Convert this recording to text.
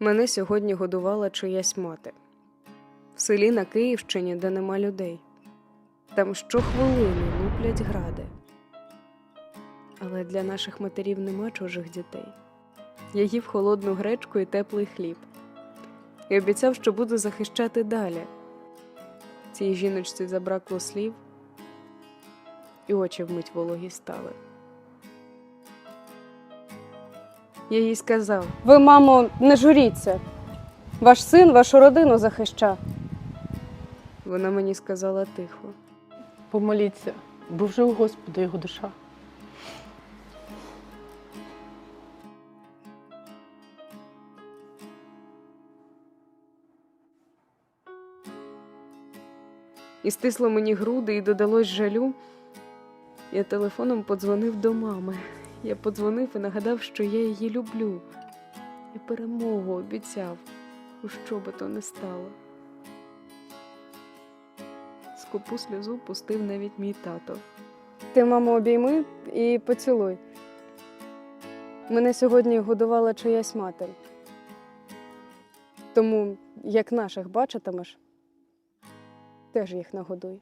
Мене сьогодні годувала чиясь мати. В селі на Київщині, де нема людей. Там щохвилини луплять гради. Але для наших матерів нема чужих дітей. Я їв холодну гречку і теплий хліб. І обіцяв, що буду захищати далі. Цій жіночці забракло слів, і очі вмить вологі стали. Я їй сказав: Ви, мамо, не журіться. Ваш син вашу родину захища. Вона мені сказала тихо. Помоліться, бо вже у Господа його душа. І стисло мені груди, і додалось жалю. Я телефоном подзвонив до мами. Я подзвонив і нагадав, що я її люблю. І перемогу обіцяв, у що би то не стало. Скупу сльозу пустив навіть мій тато. Ти, мамо, обійми і поцілуй. Мене сьогодні годувала чиясь матір. Тому, як наших бачитимеш, теж їх нагодуй.